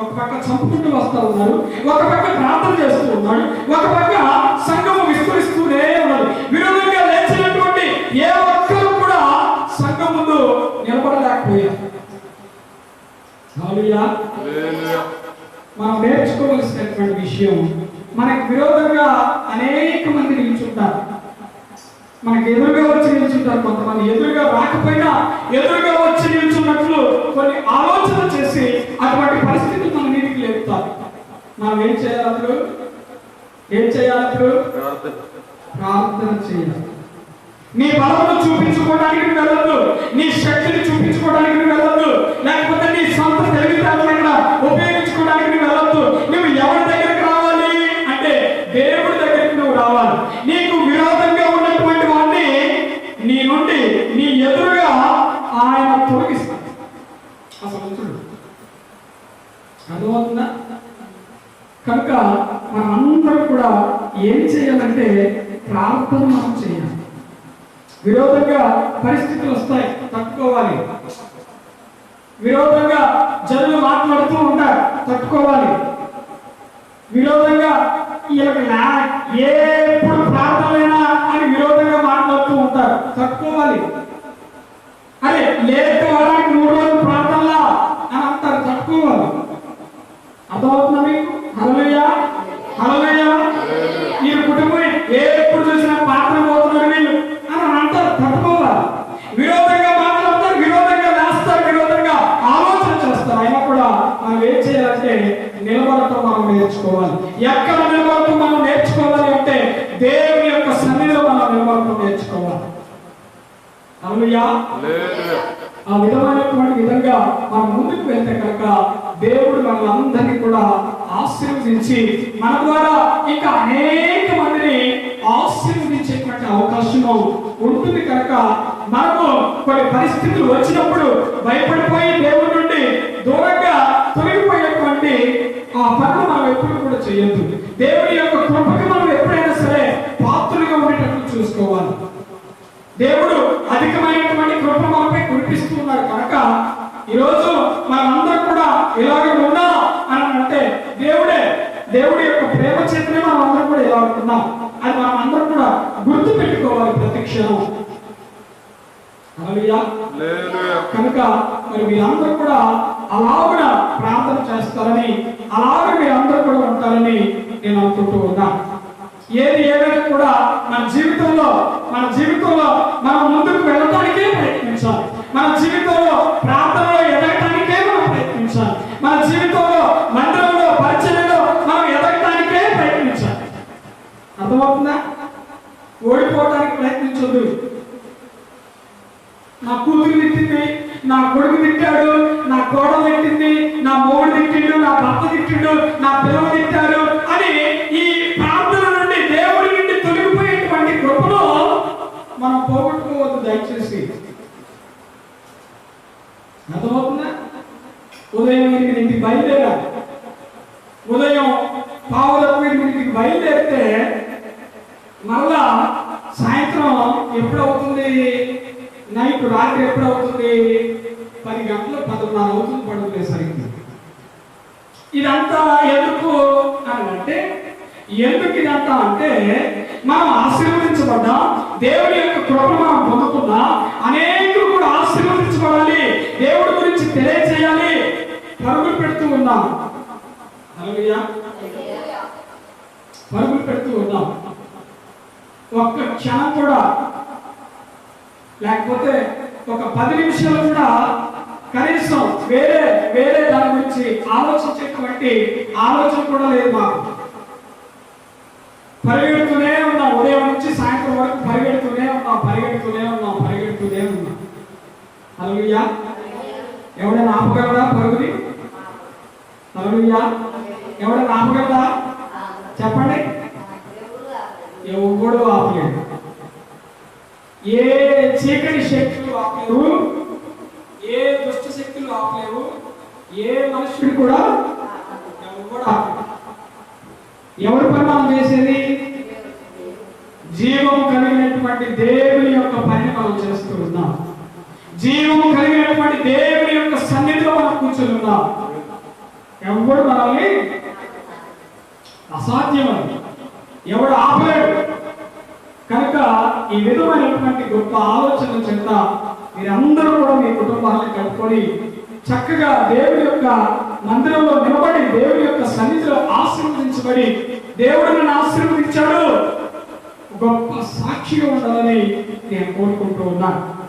ఒక పక్క చంపుకుంటూ వస్తూ ఉన్నారు ఒక పక్క ప్రార్థన చేస్తూ ఉన్నాడు ఒక పక్క సంఘము విస్తరిస్తూనే ఉన్నది విరోధంగా లేచినటువంటి ఏ ఒక్కరు కూడా సంఘం ముందు నిలబడలేకపోయారు. మనం నేర్చుకోవలసినటువంటి విషయం మనకు విరోధంగా అనేక మంది నిల్చుంటారు. మనకు ఎదురుగా వచ్చి నిల్చుంటారు కొంతమంది. ఎదురుగా రాకపోయినా ఎదురుగా వచ్చి నిల్చున్నట్లు కొన్ని ఆలోచన చేసి అటువంటి పరిస్థితులు మనం ఏం చేయాలి అప్పుడు? ఏం చేయాలి అప్పుడు? ప్రార్థన. చేయాలి. నీ బలమును చూపించుకోవడానికి నువ్వు వెళ్ళొద్దు. నీ శక్తిని చూపించుకోవడానికి నువ్వు వెళ్ళొద్దు. లేకపోతే నీ సొంత తెలివితేటలను ఉపయోగించుకోవడానికి నువ్వు వెళ్ళొద్దు. నువ్వు ఎవరి దగ్గరికి రావాలి? అంటే దేవుడి దగ్గరికి నువ్వు రావాలి. నీకు విరోధంగా ఉన్నటువంటి వాడిని నీ నుండి నీ ఎదురుగా ఆయన తొలగిస్తాడు. అసలు చూడు. అర్థమవుతుందా? కనుక మనమందరం కూడా ఏం చేయాలంటే ప్రార్థన మనం చేయాలి. విరోధంగా పరిస్థితులు వస్తాయి తట్టుకోవాలి. విరోధంగా జనులు మాట్లాడుతూ ఉంటారు తట్టుకోవాలి. విరోధంగా వీళ్ళకి ఎప్పుడు ప్రార్థనలైనా అని విరోధంగా మాట్లాడుతూ ఉంటారు తట్టుకోవాలి. అరే లేక వారానికి మూడు రోజులు ప్రార్థనలా అని అంటారు తట్టుకోవాలి. అర్థమవుతుందా మీకు? హలలుయ హలలుయ ఈ కుటుంబం ఎప్పుడు చూసినా పాత్ర పోతున్నారు వీళ్ళు. అని అంటారు తట్టుకోవాలి. విరోధంగా మాట్లాడతారు విరోధంగా వేస్తారు విరోధంగా ఆలోచన చేస్తారు. అయినా కూడా మనం ఏం చేయాలంటే నిలబడటం మనం నేర్చుకోవాలి. ఎక్కడ నిలబడటం మనం నేర్చుకోవాలి అంటే దేవుని యొక్క సన్నిధిలో మనం నిలబడటం నేర్చుకోవాలి. హల్లెలూయా. ఆ విధమైనటువంటి విధంగా మనం ముందుకు వెళ్తే కనుక దేవుడు మనల్ని కూడా ఆశీర్వదించి మన ద్వారా ఇంకా అనేక మందిని ఆశీర్వదించేటువంటి అవకాశం ఉంటుంది కనుక మనకు కొన్ని పరిస్థితులు వచ్చినప్పుడు భయపడిపోయి దేవుడి నుండి దూరంగా తొలగిపోయేటువంటి ఆ పనులు మనం ఎప్పుడు కూడా చేయొద్దు. దేవుడి యొక్క కృపకి మనం ఎప్పుడైనా సరే పాత్రలుగా ఉండేటట్లు చూసుకోవాలి. దేవుడు అధికమైనటువంటి కృప మనపై కురిపిస్తున్నారు కనుక ఈరోజు మనందరం కూడా ఇలాగే ఉన్నాం అని అంటే దేవుడే దేవుడి యొక్క ప్రేమ చేతనే మనం అందరం కూడా ఇలా ఉంటున్నాం. అది మనం అందరం కూడా గుర్తు పెట్టుకోవాలి ప్రతి క్షణం. కనుక మరి మీరందరూ కూడా అలాగున ప్రార్థన చేస్తారని అలాగ మీరందరూ కూడా ఉంటారని నేను అనుకుంటూ ఉన్నాను. ఏది ఏదైనా కూడా మన జీవితంలో మన జీవితంలో అర్థమవుతుందా? ఓడిపోవడానికి ప్రయత్నించొద్దు. నా కూతురు తిట్టింది నా కొడుకు తిట్టాడు నా కోడలు తిట్టింది నా మోడు తిట్టిండు నా భర్త తిట్టిండు నా పిల్లలు తిట్టాడు అని ఈ ప్రార్థన నుండి దేవుడి నుండి తొలగిపోయేటువంటి కృపను మనం పోగొట్టుకోవద్దు దయచేసి. అర్థమవుతుందా? ఉదయం ఎనిమిదింటికి బయలుదేరాలి. ఉదయం పావులకు ఎనిమిదింటికి బయలుదేరితే మళ్ళా సాయంత్రం ఎప్పుడు అవుతుంది నైట్ రాత్రి ఎప్పుడవుతుంది? పది గంటలు పదకొండున్నర అవుతుంది పడుకునేసరికి ఇదంతా ఎందుకు అని అంటే ఎందుకు ఇదంతా అంటే మనం ఆశీర్వదించబడ్డా దేవుడి యొక్క కృపను మనం పొందుకున్నాం అనేకులు కూడా ఆశీర్వదించబడాలి దేవుడి గురించి తెలియజేయాలి పరుగులు పెడుతూ ఉన్నాం. పరుగులు పెడుతూ ఉన్నాం. ఒక్క క్షణం కూడా లేకపోతే ఒక పది నిమిషాలు కూడా కనీసం వేరే వేరే దాని గురించి ఆలోచించేటువంటి ఆలోచన కూడా లేదు మాకు. పరిగెడుతూనే ఉన్నాం. ఉదయం నుంచి సాయంత్రం వరకు పరిగెడుతూనే ఉన్నాం పరిగెడుతూనే ఉన్నాం పరిగెడుతూనే ఉన్నాం. హల్లెలూయా. ఎవడైనా ఆపగలరా పరుగుని? హల్లెలూయా. ఎవడైనా ఆపగలరా? చెప్పండి. ఎవడు ఆపలేడు. ఏ చీకటి శక్తులు ఆపలేవు ఏ దుష్ట శక్తులు ఆపలేవు ఏ మనుషుడు కూడా ఎవడు ఆపలేడు. ఎవరి పని మనం చేసేది? జీవము కలిగినటువంటి దేవుని యొక్క పని మనం చేస్తూ ఉన్నాం. జీవము కలిగినటువంటి దేవుని యొక్క సన్నిధిలో మనం కూర్చుని ఉన్నాం. ఎవడు మనల్ని అసాధ్యం ఎవడు ఆపలేడు. కనుక ఈ విధమైనటువంటి గొప్ప ఆలోచన చెంత మీరందరూ కూడా మీ కుటుంబాలను కలుపుకొని చక్కగా దేవుడి యొక్క మందిరంలో నిలబడి దేవుడి యొక్క సన్నిధిలో ఆశీర్వదించబడి దేవుడు నన్ను ఆశీర్వదించాడు. గొప్ప సాక్షిగా ఉండాలని నేను కోరుకుంటూ ఉన్నాను.